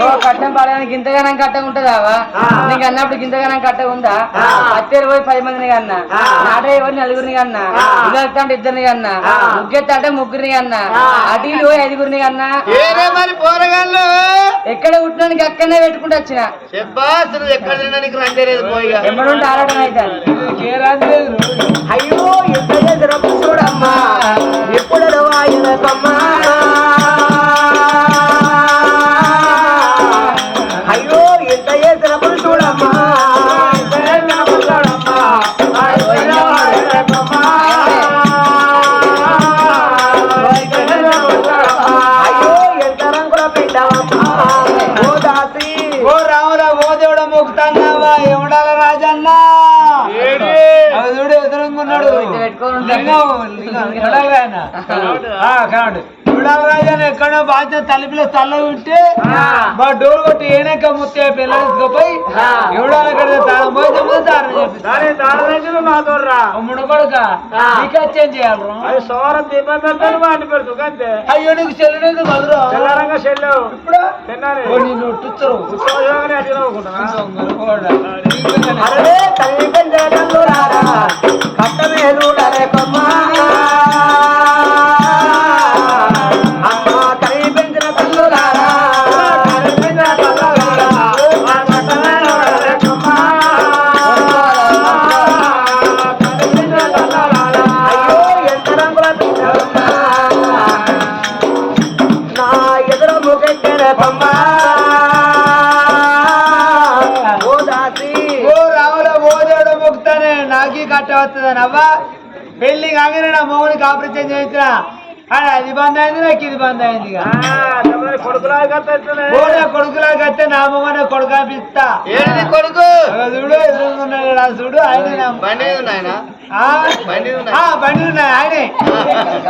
ఓ కట్టం పడడానికి ఇంతగానం కట్ట ఉంటదావా నీకు అన్నప్పుడు ఇంతగానం కట్ట ఉందా? అత్తేరు పోయి పది మందిని కన్నా నాటే పోయి నలుగురిని కన్నా ఇల్లు అంటే ఇద్దరిని కన్నా ముగ్గెత్త అంటే ముగ్గురిని కన్నా అటు పోయి ఐదుగురిని కన్నా ఏరే మరి పోరగాళ్ళు? ఎక్కడ పుట్టినానికి అక్కడనే పెట్టుకుంటూ వచ్చిన. ఎమ్మడుంటే ఆడటం అవుతాను అయ్యో ఎదురపు చూడమ్మా. ఎప్పుడు వాయినకమ్మా ఎవడాల రాజన్న ఎక్కడో బాధ్యత తలుపులో తల్ల ఉంటే మా డోర్ కొట్టి ఏనక ముత్తే పిల్లలకి ఎవడాల కడితే తాళం పోయి తాళం చెప్పి చేంజ్ చేయాలి అది సోమవారం దీపం పెడతాను వాడిని పెడుతూ అంతే అయ్యో నీకు చెల్లెలేదు మధురా తెల్లారంగా చెల్లు ఇప్పుడు? టుచ్చరు అరే తల్లి కట్టమేలు కట్ట పెళ్ళి కాగానే నా మొగుడికి ఆపరేషన్ చేయించిన. అది బంద్ అయింది నాకు ఇది బంద్ అయింది కొడుకులా కట్టే నా మొగనే కొడుకు అనిపిస్తా ఏంటి కొడుకు చూడు ఎదురుకున్నాడు చూడు ఆయన బండి మీద నాయన ఆ? బండి ఉన్నాయి. ఆ, బండి ఉన్నాయి ఆయనే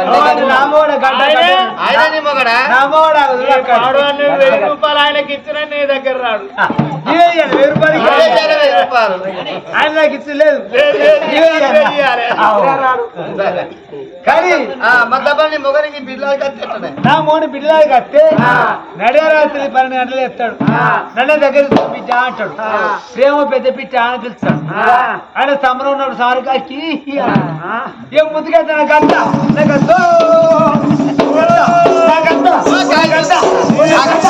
ఓ, అది నా మొగుడు గడ్డ కట్టే. ఆయన నీ మొగడా నా మొగుడు అగో చూడు అక్కడ. వెయ్యి రూపాయలు ఆయనకి ఇచ్చిన నీ దగ్గర రాడు వెయ్యి రూపాయలు ఆయన నాకు ఇచ్చలేదు. కానీ ఆ, మరి తప్ప నీ మొగనికి బిల్లు కట్టేట్టున్నాయి నా మోని బిడ్డలాగా కత్తే నడే రాత్రి పన్నెండు గంటలు ఎత్తాడు నన్ను దగ్గర పిచ్చా అంటాడు. ప్రేమ పెద్ద పిచ్చ అని పిలుస్తాడు. ఆయన సంబరం ఉన్నప్పుడు సారు కాకి ఏం ముందుకెళ్తా నా గంట. నా గంట. నా గంట. నా గంట.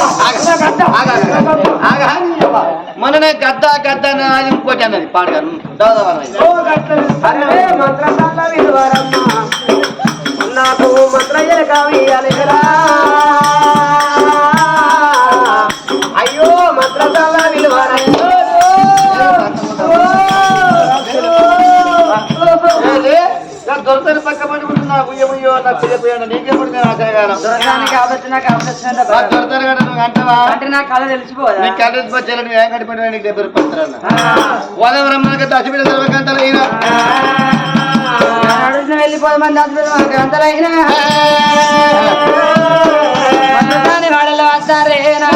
నా గంట. మొన్ననే గద్ద గద్ద అని అది ఇంకోటి అన్నది పాడగా దవదవన్నది. ఓ గంట. అరే మంత్రసాల విలువరమ్మ నాకు మంత్ర కావియాలిరా అయ్యో నాకు నాకు దొరకని కదా నువ్వు అంటవా? అంటే నా కళ తెలిసిపోదా? నీకు కలెక్ట్ వచ్చేలా నువ్వు ఏం కడిపోయినా నీకు డెబ్బై రూపాయలు ఇస్తారన్న ఓదవరమ్మకి దశబిడ్డ సర్వకంతలు అయినా వెళ్ళిపోదామని దాచుకోవడం అంతలైనా మంత్రసాని వాడలు వస్తారేనా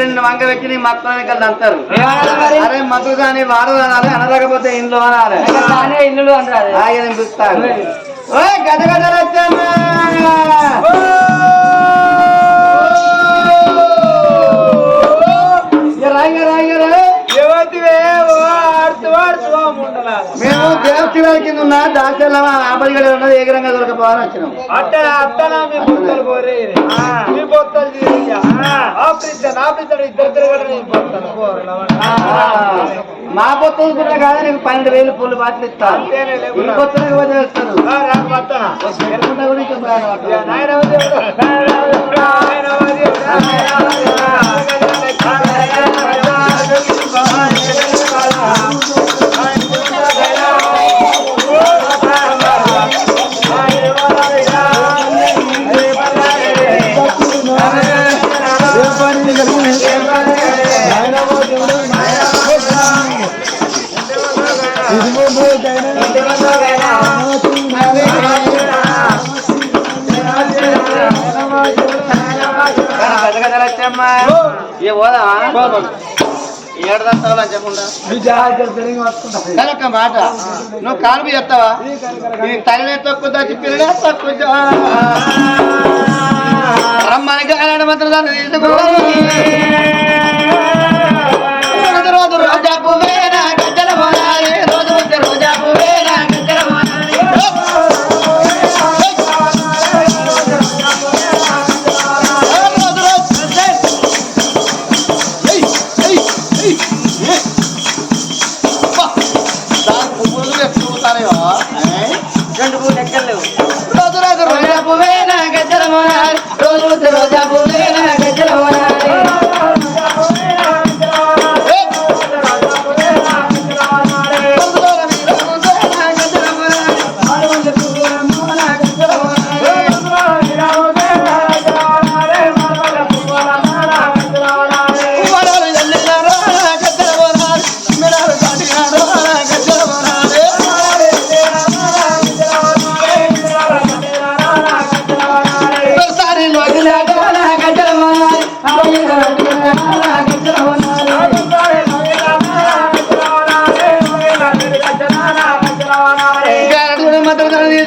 నిన్ను వంక పెట్టి నీ మొత్తానికి కలిసి అంటారు. ఏమనాలి మరి? అరే మధుదాని వాడదనాలి అనలేకపోతే ఇంట్లో అనాలి. ఇల్లులు అంటారు. ఆగి అనిపిస్తాను ఓయ్. గద గద రచ్చమ్మా మేము దేవస్థానాల కింద ఉన్న దాచాల ఆపదిగడ ఉన్నది ఏ గ్రంగా దొరకపోవాలని వచ్చినాం. అట్ట అట్టనా మీ బొత్తలు కోరే మీ తీరయ్యా ఆపరిస్తాను ఆపరిస్తాను ఇద్దరు తిరగడం మా పొత్తులు కూడా కాదు నీకు పన్నెండు వేలు పూలు బాటలు ఇస్తాను అంతేనే లేకుండా. పోదామా ఏడు దస్తాలు చెప్పకుండా. ఒక మాట. నువ్వు కాలు చెప్తావా? నీ తల్లి తక్కువ పిల్లలే తక్కువ రమ్మని మాత్రం దాన్ని తీసుకో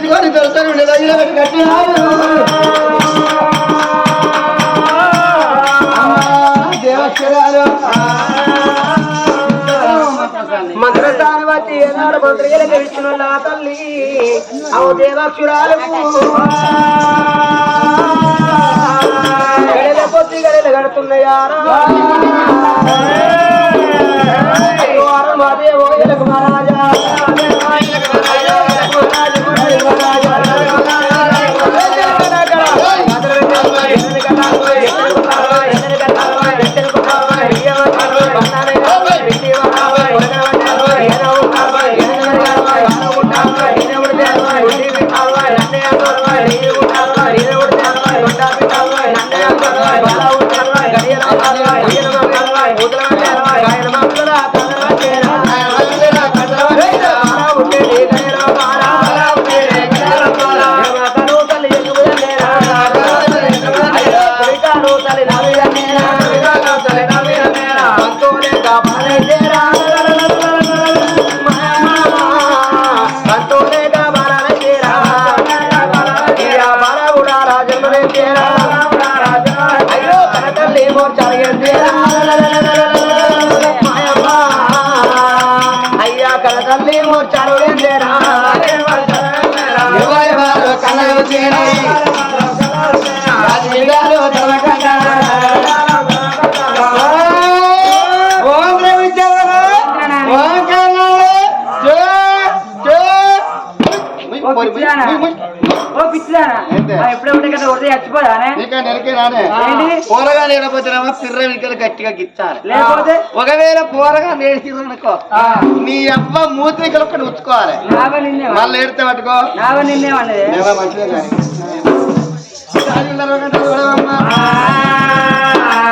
మాత్రం దాన్ని తీసుకొని దొరకని మంత్రస్థానం బట్టి ఏనాడు మంత్రిగా నా తల్లి. అవు దేవాక్షురాలు. గడల పొద్దు గడలు గడుతున్నాయారా మహారాజా. ఎప్పుడే ఉంటే కదా ఉడితే చచ్చిపోదానే. గట్టిగా నరికేరానే పోరగా నేడపోతేనేమో పిర్ర వెనుకలు గట్టిగా గిచ్చాలి. లేకపోతే? ఒకవేళ పోరగా నేడుకో నీ అవ్వ మూతి వెనుకలు ఒక్కటి ఉంచుకోవాలి మళ్ళీ ఏడితే పట్టుకో. మంచిదే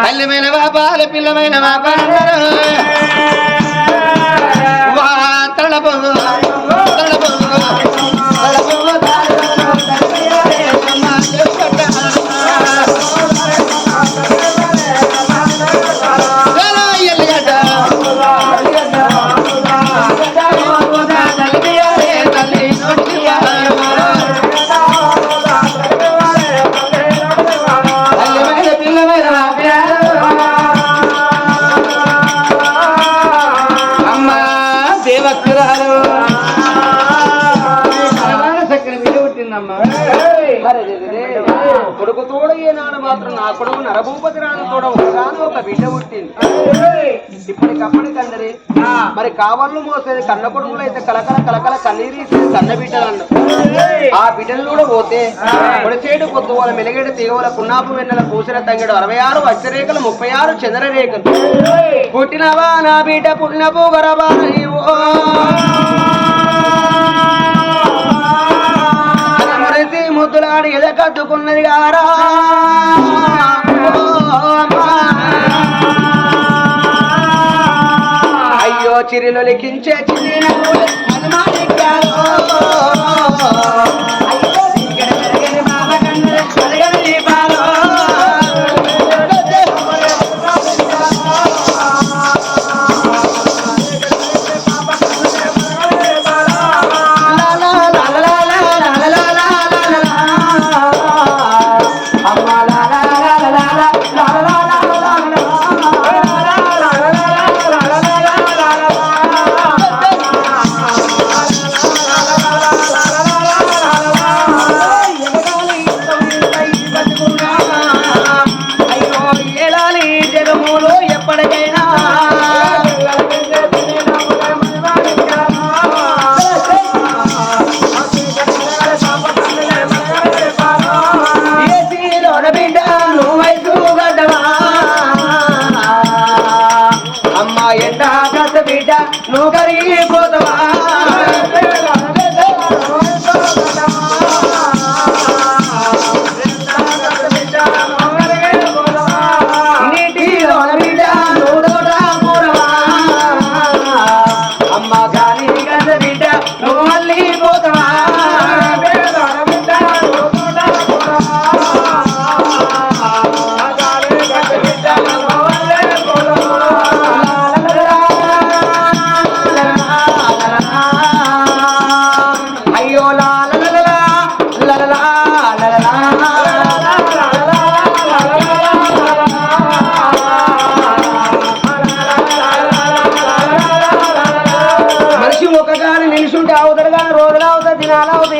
తల్లిమైన బాబాల పిల్లమైన బాబాల నా కొడుకు నరభూపతి రాను కూడా ఒకసారి ఒక బిడ్డ పుట్టింది. ఇప్పటికప్పటికందరి మరి కావాలను మోసేది కన్న కొడుకులు అయితే కలకల కలకల కన్నీరు కన్న బిడ్డలు ఆ బిడ్డలు కూడా పోతే పొడిచేడు పొద్దు వాళ్ళ మెలిగేడు తీగల పున్నాపు వెన్నెల పూసిన తంగడు అరవై ఆరు అచ్చరేఖలు ముప్పై ఆరు చంద్రరేఖలు. పుట్టినవా నా బిడ్డ పుట్టినపు పోగరవా ముద్దులాడి ఎద కట్టుకున్నది గారా. అయ్యో చిరిలో లిఖించే చిరిన 一个人过得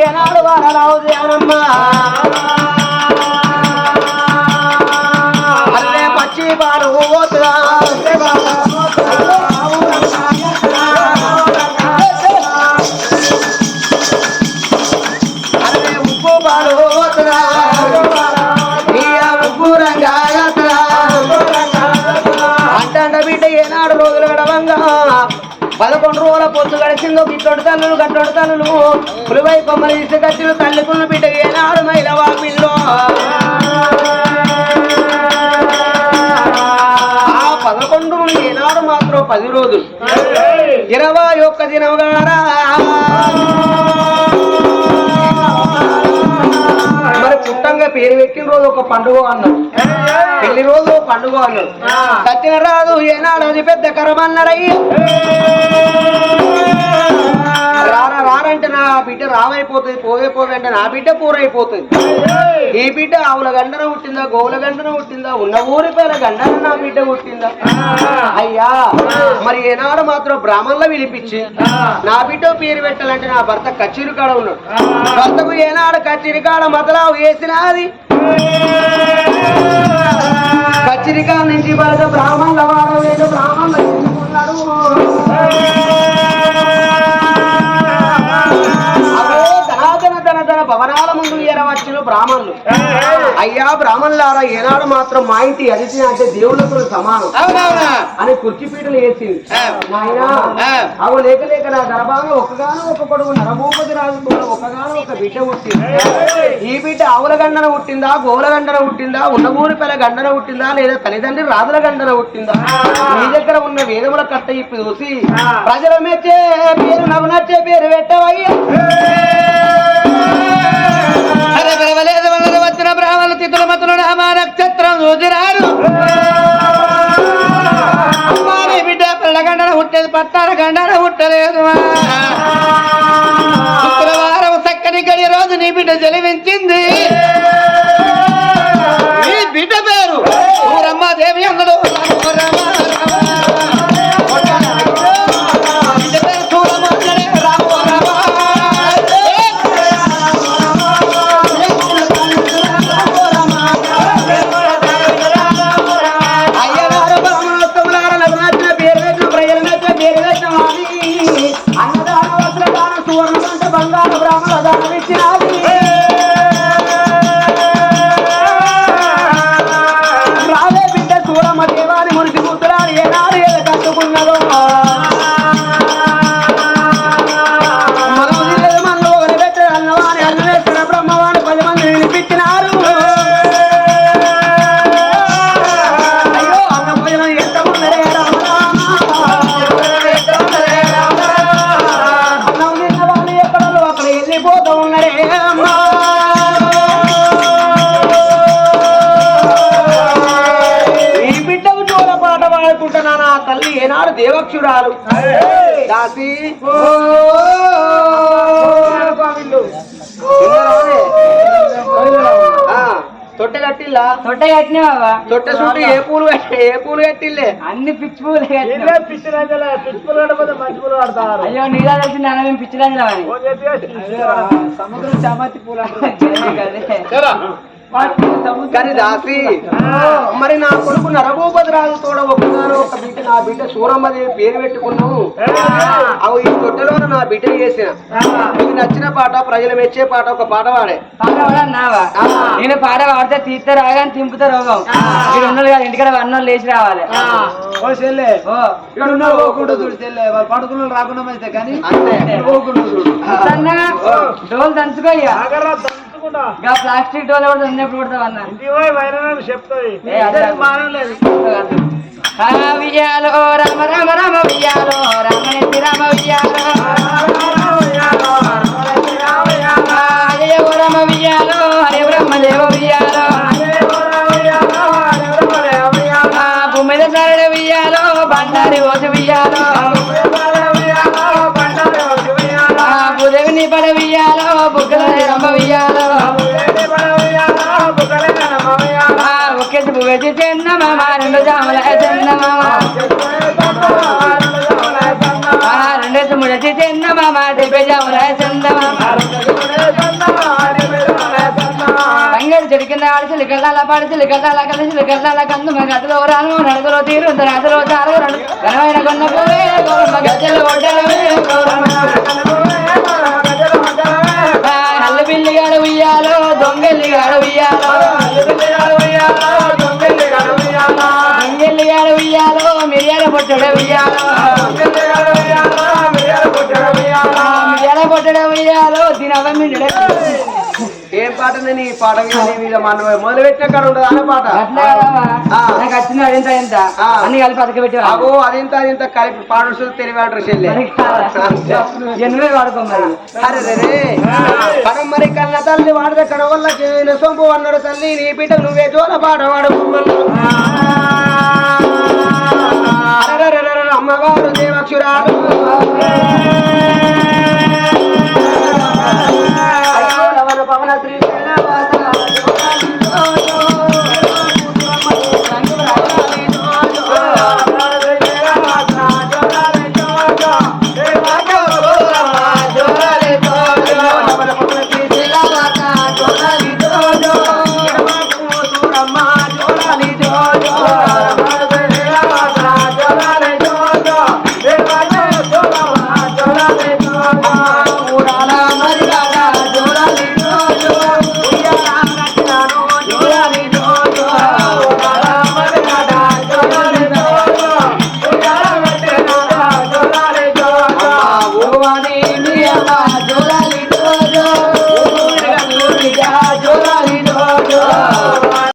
ఏనాడు వారరావు దేవనమ్మా గడిచిందో గిట్టొడు తల్లులు గట్టొడు పులివై కొమ్మలు తీసుకొచ్చిన తల్లికున్న బిడ్డ ఏనాడు మైలవా పిల్లో. ఆ పదకొండు ఏనాడు మాత్రం పది రోజులు. ఇరవై ఒక్క దినగారా మరి పుట్టంగా పేరు పెట్టిన రోజు ఒక పండుగ అన్నారు. పెళ్ళి రోజు పండుగ అన్నారు. సత్యన రాదు ఏనాడు అది పెద్ద కరమన్నారయ్య రారా రారంటే నా బిడ్డ రావైపోతుంది పోవే పోవే అంటే నా బిడ్డ పూరైపోతుంది. ఈ బిడ్డ ఆవుల గండన పుట్టిందా గోవుల గండన పుట్టిందా ఉన్న ఊరి పేర గండన నా బిడ్డ పుట్టిందా? అయ్యా మరి ఏనాడు మాత్రం బ్రాహ్మణుల పిలిపించి నా బిడ్డ పేరు పెట్టాలంటే నా భర్త కచ్చిరి కాడ ఉన్నాడు. భర్తకు ఏనాడు కచ్చిరి కాడ మతలావు వేసినది? కచ్చిరికా నుంచి భర్త బ్రాహ్మణుల లేదు బ్రాహ్మణులు ఎన్నుకున్నాడు భవనాల ముందు ఎరవచ్చిన బ్రాహ్మణులు. అయ్యా బ్రాహ్మణులారా ఏనాడు మాత్రం మా ఇంటి అతిథి అంటే దేవుళ్ళతో సమానం. అని కుర్చీ పీటలు వేసింది. నాయనా. అవు లేక లేక నా గర్భాగా ఒక్కగానో ఒక కొడుకు నరభూపతి రాజు కూడా ఒక్కగానో ఒక బిడ్డ పుట్టింది. ఈ బిడ్డ ఆవుల గండన పుట్టిందా గోవుల గండన పుట్టిందా ఉన్నమూరి పిల్ల గండన పుట్టిందా లేదా తల్లిదండ్రి రాజుల గండన పుట్టిందా? మీ దగ్గర ఉన్న వేదముల కట్ట ఇప్పుడు చూసి ప్రజలు మెచ్చే పేరు నవ్వు నచ్చే పేరు పెట్టవయ్యా. పిలవలేదు వల్లరు వచ్చిన బ్రాహ్మణ తిథుల మతులు అమా నక్షత్రం చూసిరారు అమ్మాని బిడ్డ పిల్ల గండన పుట్టేది పట్టాల గండన పుట్టలేదు. శుక్రవారం చక్కని గడి రోజు నీ బిడ్డ జలివించింది. నీ బిడ్డ పేరు ఊరమ్మ దేవి అన్నడు తొట్ట కట్టిన బాబా తొట్టె చుట్టూ ఏ పూలు ఏ పూలు కట్టిల్లే? అన్ని పిచ్చి పూలు పిచ్చి రంజలే పిచ్చి పూలు కట్టకపోతే మంచి పూలు కడతారు. అయ్యో నీలా తెలిసి నాన్న మేము పిచ్చి చేసి సముద్రం చామతి పూలు కానీ దాసి మరి నా కొడుకు నరభూపతి రాజు తోడ ఒక్కగానో ఒక బిడ్డ నా బిడ్డ సూరమ్మదేవి పేరు పెట్టుకున్నాము అవి ఈ తొట్టెలో నా బిడ్డ చేసిన. మీకు నచ్చిన పాట ప్రజలు మెచ్చే పాట ఒక పాట పాడే. నేను పాట పాడితే తీస్తే రాగానే తింపుతా రోగం. ఇక్కడ ఉన్నది కదా ఇంటికాడ అన్నోళ్ళు లేచి రావాలి. ఓ చెల్లె ఓ. ఇక్కడ ఉన్న పోకుండా చూడు చెల్లె వాళ్ళు పడుకున్న రాకుండా అయితే కానీ అంతే. పోకుండా చూడు. సన్నగా డోలు దంచుకో ఇంకా ప్లాస్టిక్ డోల్ కూడా ఉన్నప్పుడు కొడతావు అన్న. ఇంటికి పోయి వైరనాలు చెప్తాయి. విజయాలో రామ రామ రామ విజయాలో రామనేతి రామ విజయాలో. ఓ రామ విజయాలో. హరే బండారి ఓసి విజయాలో. భూదేవిని పడ చెన్న మామ రెండు జాముల చెన్న మామ ఆ రెండేసి డెబ్బై జాముల తంగడి కింద ఆడి చిలికల్లా పాడి చిలికల్లా కలిసి చిలికల్లా గదిలో రాను నడుగులో తీరు రాజులో చాలు నడు ఘనమైన కొన్న పోవే గౌరమ్మ గద్దెలు ఒడ్డలవే ఉయ్యాలో దొంగెల్లిగాడు ఉయ్యాలో ఉయ్యాలో. మిరియాల పొట్టడ ఉయ్యాలో. మిరియాల పొట్టడ ఉయ్యాలో. దీనవ మిండడ ఏం పాట నీ పాట మీద నీ మీద మన మొదలు పెట్టిన కాడ ఉండదు. అనే పాట. నాకు. అన్ని కలిపి అతక పెట్టి అగో అదింత అదింత కలిపి పాడు తెలివి అంటారు చెల్లె. ఎనిమిది వాడుకో మరి? అరే రే రే. కడం మరి కన్న తల్లి వాడద కడ వల్ల సొంపు అన్నాడు తల్లి. నీ బిడ్డ నువ్వే జోల పాట వాడు అమ్మవారు దేవక్షురాలు.